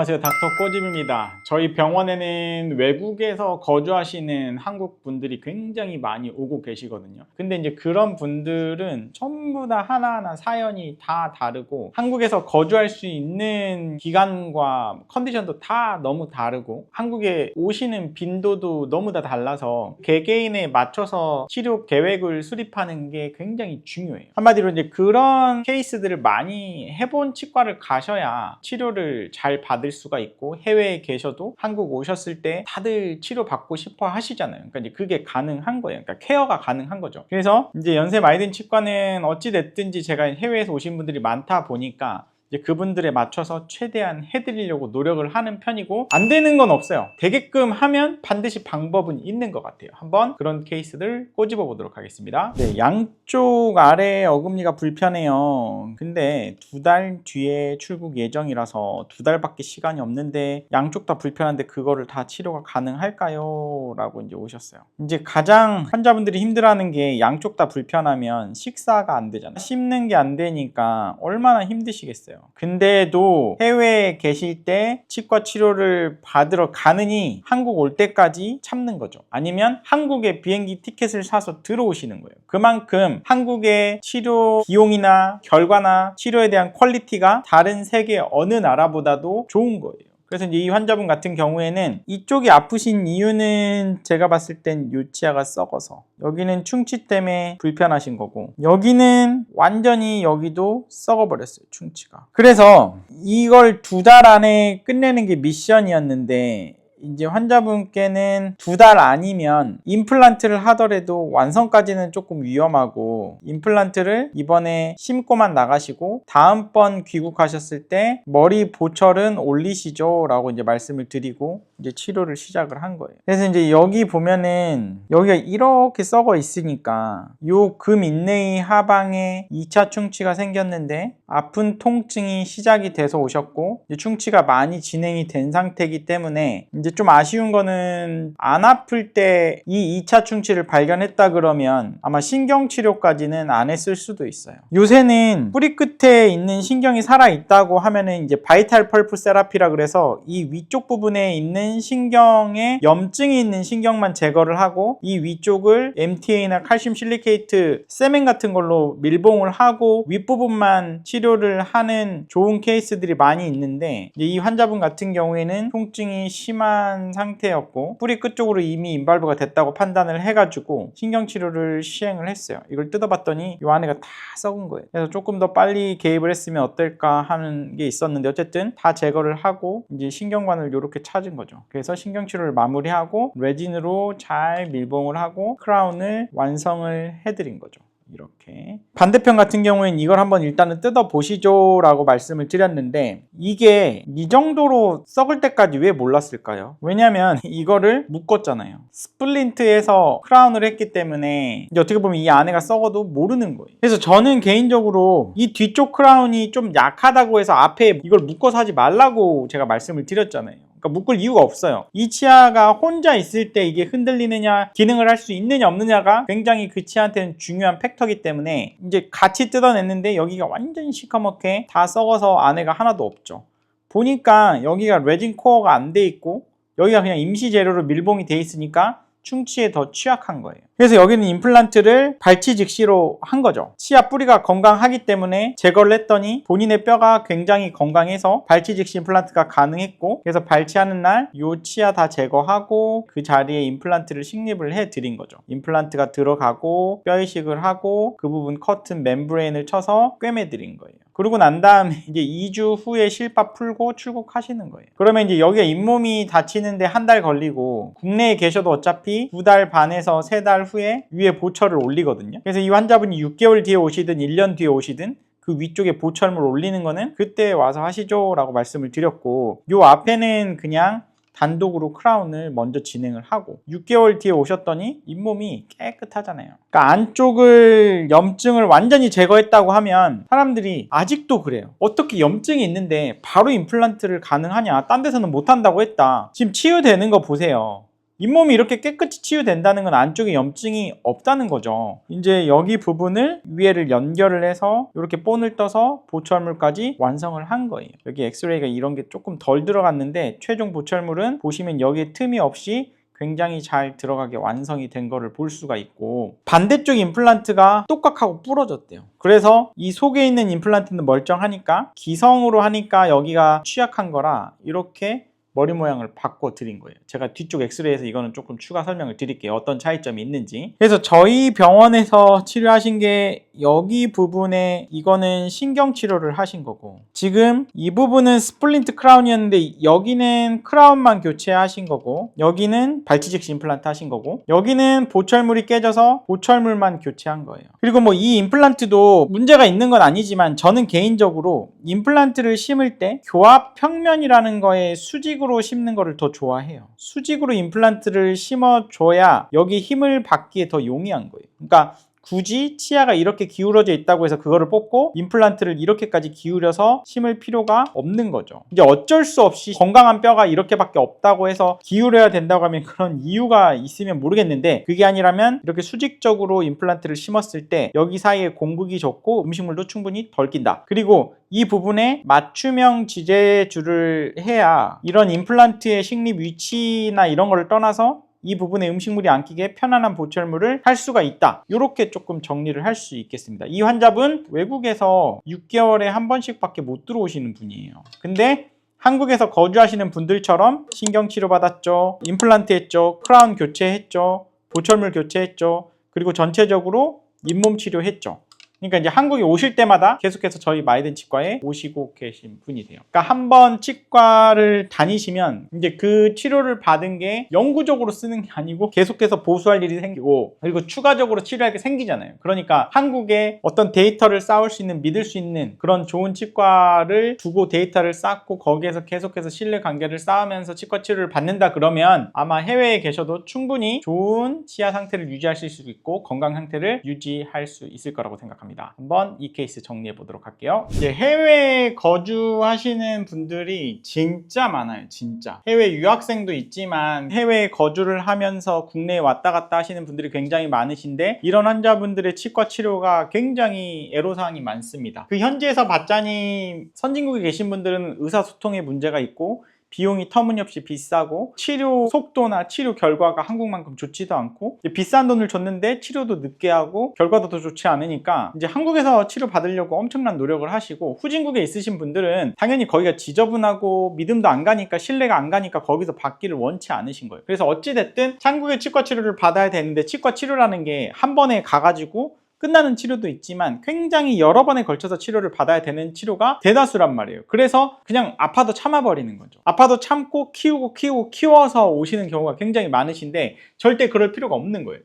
안녕하세요. 닥터 꼬집입니다. 저희 병원에는 외국에서 거주하시는 한국 분들이 굉장히 많이 오고 계시거든요. 근데 이제 그런 분들은 전부 다 하나하나 사연이 다 다르고 한국에서 거주할 수 있는 기간과 컨디션도 다 너무 다르고 한국에 오시는 빈도도 너무 다 달라서 개개인에 맞춰서 치료 계획을 수립하는 게 굉장히 중요해요. 한마디로 이제 그런 케이스들을 많이 해본 치과를 가셔야 치료를 잘 받을 수가 있고 해외에 계셔도 한국 오셨을 때 다들 치료 받고 싶어 하시잖아요. 그러니까 이제 그게 가능한 거예요. 그러니까 케어가 가능한 거죠. 그래서 이제 연세 많이 든 치과는 어찌 됐든지 제가 해외에서 오신 분들이 많다 보니까 이제 그분들에 맞춰서 최대한 해드리려고 노력을 하는 편이고 안 되는 건 없어요. 되게끔 하면 반드시 방법은 있는 것 같아요. 한번 그런 케이스들 꼬집어 보도록 하겠습니다. 네, 양쪽 아래 어금니가 불편해요. 근데 두 달 뒤에 출국 예정이라서 두 달밖에 시간이 없는데 양쪽 다 불편한데 그거를 다 치료가 가능할까요? 라고 이제 오셨어요. 이제 가장 환자분들이 힘들어하는 게 양쪽 다 불편하면 식사가 안 되잖아요. 씹는 게 안 되니까 얼마나 힘드시겠어요. 근데도 해외에 계실 때 치과 치료를 받으러 가느니 한국 올 때까지 참는 거죠. 아니면 한국에 비행기 티켓을 사서 들어오시는 거예요. 그만큼 한국의 치료 비용이나 결과나 치료에 대한 퀄리티가 다른 세계 어느 나라보다도 좋은 거예요. 그래서 이제 이 환자분 같은 경우에는 이쪽이 아프신 이유는 제가 봤을 땐 요 치아가 썩어서 여기는 충치 때문에 불편하신 거고 여기는 완전히 여기도 썩어버렸어요 충치가. 그래서 이걸 두 달 안에 끝내는 게 미션이었는데 이제 환자분께는 두 달 아니면 임플란트를 하더라도 완성까지는 조금 위험하고 임플란트를 이번에 심고만 나가시고 다음번 귀국하셨을 때 머리 보철은 올리시죠 라고 이제 말씀을 드리고 이제 치료를 시작을 한 거예요 그래서 이제 여기 보면은 여기가 이렇게 썩어 있으니까 요 금 인내의 하방에 2차 충치가 생겼는데 아픈 통증이 시작이 돼서 오셨고 충치가 많이 진행이 된 상태이기 때문에 이제 좀 아쉬운 거는 안 아플 때 이 2차 충치를 발견했다 그러면 아마 신경 치료까지는 안 했을 수도 있어요. 요새는 뿌리 끝에 있는 신경이 살아 있다고 하면은 이제 바이탈 펄프 세라피라 그래서 이 위쪽 부분에 있는 신경에 염증이 있는 신경만 제거를 하고 이 위쪽을 MTA나 칼슘 실리케이트 세멘 같은 걸로 밀봉을 하고 윗부분만 치료를 하는 좋은 케이스들이 많이 있는데 이 환자분 같은 경우에는 통증이 심한 상태였고 뿌리 끝쪽으로 이미 인발부가 됐다고 판단을 해가지고 신경 치료를 시행을 했어요. 이걸 뜯어봤더니 이 안에가 다 썩은 거예요. 그래서 조금 더 빨리 개입을 했으면 어떨까 하는 게 있었는데 어쨌든 다 제거를 하고 이제 신경관을 이렇게 찾은 거죠. 그래서 신경 치료를 마무리하고 레진으로 잘 밀봉을 하고 크라운을 완성을 해드린 거죠. 이렇게 반대편 같은 경우엔 이걸 한번 일단은 뜯어 보시죠 라고 말씀을 드렸는데 이게 이 정도로 썩을 때까지 왜 몰랐을까요? 왜냐면 이거를 묶었잖아요 스플린트에서 크라운을 했기 때문에 어떻게 보면 이 안에가 썩어도 모르는 거예요 그래서 저는 개인적으로 이 뒤쪽 크라운이 좀 약하다고 해서 앞에 이걸 묶어서 하지 말라고 제가 말씀을 드렸잖아요 그러니까 묶을 이유가 없어요. 이 치아가 혼자 있을 때 이게 흔들리느냐, 기능을 할 수 있느냐 없느냐가 굉장히 그 치아한테는 중요한 팩터기 때문에 이제 같이 뜯어냈는데 여기가 완전히 시커멓게 다 썩어서 안에가 하나도 없죠. 보니까 여기가 레진 코어가 안 돼 있고 여기가 그냥 임시 재료로 밀봉이 돼 있으니까 충치에 더 취약한 거예요. 그래서 여기는 임플란트를 발치 즉시로 한 거죠. 치아 뿌리가 건강하기 때문에 제거를 했더니 본인의 뼈가 굉장히 건강해서 발치 즉시 임플란트가 가능했고 그래서 발치하는 날 요 치아 다 제거하고 그 자리에 임플란트를 식립을 해 드린 거죠. 임플란트가 들어가고 뼈 이식을 하고 그 부분 커튼 멤브레인을 쳐서 꿰매 드린 거예요. 그러고 난 다음에 이제 2주 후에 실밥 풀고 출국하시는 거예요. 그러면 이제 여기가 잇몸이 다치는데 한 달 걸리고 국내에 계셔도 어차피 두 달 반에서 세달 후에 위에 보철을 올리거든요. 그래서 이 환자분이 6개월 뒤에 오시든 1년 뒤에 오시든 그 위쪽에 보철물 올리는 거는 그때 와서 하시죠 라고 말씀을 드렸고 요 앞에는 그냥 단독으로 크라운을 먼저 진행을 하고 6개월 뒤에 오셨더니 잇몸이 깨끗하잖아요. 그러니까 안쪽을 염증을 완전히 제거했다고 하면 사람들이 아직도 그래요. 어떻게 염증이 있는데 바로 임플란트를 가능하냐? 딴 데서는 못 한다고 했다. 지금 치유되는 거 보세요. 잇몸이 이렇게 깨끗이 치유된다는 건 안쪽에 염증이 없다는 거죠. 이제 여기 부분을 위에를 연결을 해서 이렇게 본을 떠서 보철물까지 완성을 한 거예요. 여기 엑스레이가 이런 게 조금 덜 들어갔는데 최종 보철물은 보시면 여기에 틈이 없이 굉장히 잘 들어가게 완성이 된 거를 볼 수가 있고 반대쪽 임플란트가 똑같하고 부러졌대요. 그래서 이 속에 있는 임플란트는 멀쩡하니까 기성으로 하니까 여기가 취약한 거라 이렇게 머리 모양을 바꿔 드린 거예요. 제가 뒤쪽 엑스레이에서 이거는 조금 추가 설명을 드릴게요. 어떤 차이점이 있는지. 그래서 저희 병원에서 치료하신 게 여기 부분에 이거는 신경 치료를 하신 거고 지금 이 부분은 스플린트 크라운이었는데 여기는 크라운만 교체하신 거고 여기는 발치직시 임플란트 하신 거고 여기는 보철물이 깨져서 보철물만 교체한 거예요. 그리고 뭐 이 임플란트도 문제가 있는 건 아니지만 저는 개인적으로 임플란트를 심을 때 교합 평면이라는 거에 수직 으로 심는 거를 더 좋아해요. 수직으로 임플란트를 심어줘야 여기 힘을 받기에 더 용이한 거예요. 그러니까 굳이 치아가 이렇게 기울어져 있다고 해서 그거를 뽑고 임플란트를 이렇게까지 기울여서 심을 필요가 없는 거죠. 이제 어쩔 수 없이 건강한 뼈가 이렇게밖에 없다고 해서 기울여야 된다고 하면 그런 이유가 있으면 모르겠는데 그게 아니라면 이렇게 수직적으로 임플란트를 심었을 때 여기 사이에 공극이 적고 음식물도 충분히 덜 낀다. 그리고 이 부분에 맞춤형 지제줄을 해야 이런 임플란트의 식립 위치나 이런 거를 떠나서 이 부분에 음식물이 안 끼게 편안한 보철물을 할 수가 있다. 이렇게 조금 정리를 할 수 있겠습니다. 이 환자분 외국에서 6개월에 한 번씩밖에 못 들어오시는 분이에요. 근데 한국에서 거주하시는 분들처럼 신경 치료 받았죠. 임플란트 했죠. 크라운 교체했죠. 보철물 교체했죠. 그리고 전체적으로 잇몸 치료했죠. 그러니까 이제 한국에 오실 때마다 계속해서 저희 마이든 치과에 오시고 계신 분이세요. 그러니까 한 번 치과를 다니시면 이제 그 치료를 받은 게 영구적으로 쓰는 게 아니고 계속해서 보수할 일이 생기고 그리고 추가적으로 치료할 게 생기잖아요. 그러니까 한국에 어떤 데이터를 쌓을 수 있는 믿을 수 있는 그런 좋은 치과를 두고 데이터를 쌓고 거기에서 계속해서 신뢰 관계를 쌓으면서 치과 치료를 받는다 그러면 아마 해외에 계셔도 충분히 좋은 치아 상태를 유지하실 수 있고 건강 상태를 유지할 수 있을 거라고 생각합니다. 한번 이 케이스 정리해 보도록 할게요. 이제 해외에 거주하시는 분들이 진짜 많아요. 진짜. 해외 유학생도 있지만 해외에 거주를 하면서 국내에 왔다 갔다 하시는 분들이 굉장히 많으신데 이런 환자분들의 치과 치료가 굉장히 애로사항이 많습니다. 그 현지에서 받자니 선진국에 계신 분들은 의사소통에 문제가 있고 비용이 터무니없이 비싸고 치료 속도나 치료 결과가 한국만큼 좋지도 않고 비싼 돈을 줬는데 치료도 늦게 하고 결과도 더 좋지 않으니까 이제 한국에서 치료 받으려고 엄청난 노력을 하시고 후진국에 있으신 분들은 당연히 거기가 지저분하고 믿음도 안 가니까 신뢰가 안 가니까 거기서 받기를 원치 않으신 거예요. 그래서 어찌 됐든 한국의 치과 치료를 받아야 되는데 치과 치료라는 게 한 번에 가가지고 끝나는 치료도 있지만 굉장히 여러 번에 걸쳐서 치료를 받아야 되는 치료가 대다수란 말이에요. 그래서 그냥 아파도 참아버리는 거죠. 아파도 참고 키우고 키우고 키워서 오시는 경우가 굉장히 많으신데 절대 그럴 필요가 없는 거예요.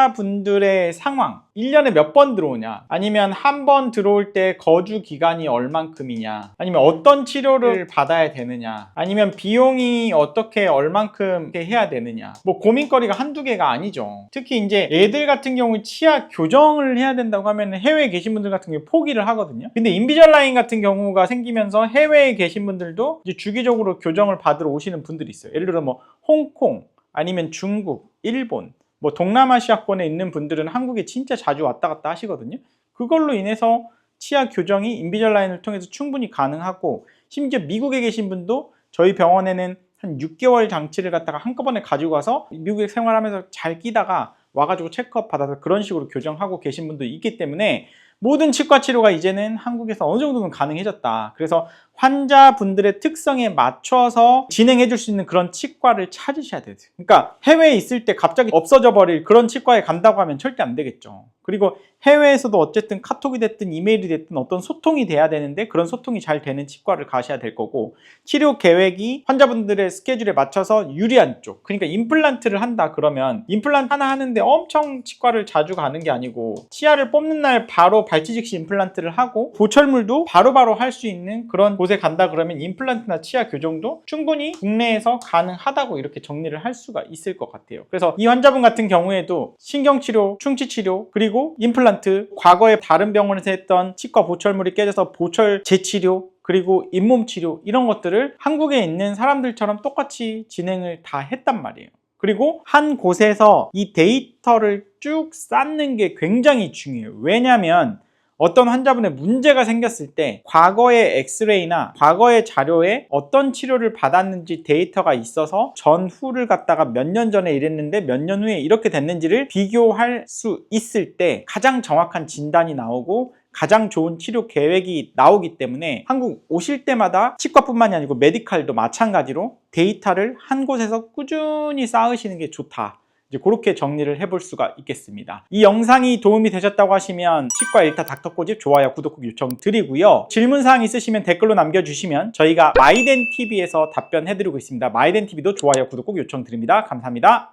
환자분들의 상황, 1년에 몇 번 들어오냐, 아니면 한 번 들어올 때 거주 기간이 얼만큼이냐, 아니면 어떤 치료를 받아야 되느냐, 아니면 비용이 어떻게 얼만큼 해야 되느냐, 뭐 고민거리가 한두 개가 아니죠. 특히 이제 애들 같은 경우 치아 교정을 해야 된다고 하면 해외에 계신 분들 같은 경우 포기를 하거든요. 근데 인비절라인 같은 경우가 생기면서 해외에 계신 분들도 주기적으로 교정을 받으러 오시는 분들이 있어요. 예를 들어 뭐 홍콩, 아니면 중국, 일본, 뭐 동남아시아권에 있는 분들은 한국에 진짜 자주 왔다 갔다 하시거든요. 그걸로 인해서 치아 교정이 인비절라인을 통해서 충분히 가능하고 심지어 미국에 계신 분도 저희 병원에는 한 6개월 장치를 갖다가 한꺼번에 가지고 와서 미국에 생활하면서 잘 끼다가 와가지고 체크업 받아서 그런 식으로 교정하고 계신 분도 있기 때문에 모든 치과 치료가 이제는 한국에서 어느 정도는 가능해졌다. 그래서 환자분들의 특성에 맞춰서 진행해 줄 수 있는 그런 치과를 찾으셔야 돼요. 그러니까 해외에 있을 때 갑자기 없어져 버릴 그런 치과에 간다고 하면 절대 안 되겠죠. 그리고 해외에서도 어쨌든 카톡이 됐든 이메일이 됐든 어떤 소통이 돼야 되는데 그런 소통이 잘 되는 치과를 가셔야 될 거고 치료 계획이 환자분들의 스케줄에 맞춰서 유리한 쪽 그러니까 임플란트를 한다 그러면 임플란트 하나 하는데 엄청 치과를 자주 가는 게 아니고 치아를 뽑는 날 바로 발치직시 임플란트를 하고 보철물도 바로바로 할 수 있는 그런 곳에 간다 그러면 임플란트나 치아 교정도 충분히 국내에서 가능하다고 이렇게 정리를 할 수가 있을 것 같아요 그래서 이 환자분 같은 경우에도 신경치료, 충치치료 그리고 임플란트 과거에 다른 병원에서 했던 치과 보철물이 깨져서 보철 재치료 그리고 잇몸 치료 이런 것들을 한국에 있는 사람들처럼 똑같이 진행을 다 했단 말이에요. 그리고 한 곳에서 이 데이터를 쭉 쌓는 게 굉장히 중요해요. 왜냐하면 어떤 환자분의 문제가 생겼을 때 과거의 엑스레이나 과거의 자료에 어떤 치료를 받았는지 데이터가 있어서 전후를 갖다가 몇 년 전에 이랬는데 몇 년 후에 이렇게 됐는지를 비교할 수 있을 때 가장 정확한 진단이 나오고 가장 좋은 치료 계획이 나오기 때문에 한국 오실 때마다 치과뿐만이 아니고 메디칼도 마찬가지로 데이터를 한 곳에서 꾸준히 쌓으시는 게 좋다. 이제 그렇게 정리를 해볼 수가 있겠습니다. 이 영상이 도움이 되셨다고 하시면 치과 일타 닥터 꼬집 좋아요 구독 요청 드리고요. 질문 사항 있으시면 댓글로 남겨주시면 저희가 마이덴 TV에서 답변해드리고 있습니다. 마이덴 TV도 좋아요 구독 꼭 요청 드립니다. 감사합니다.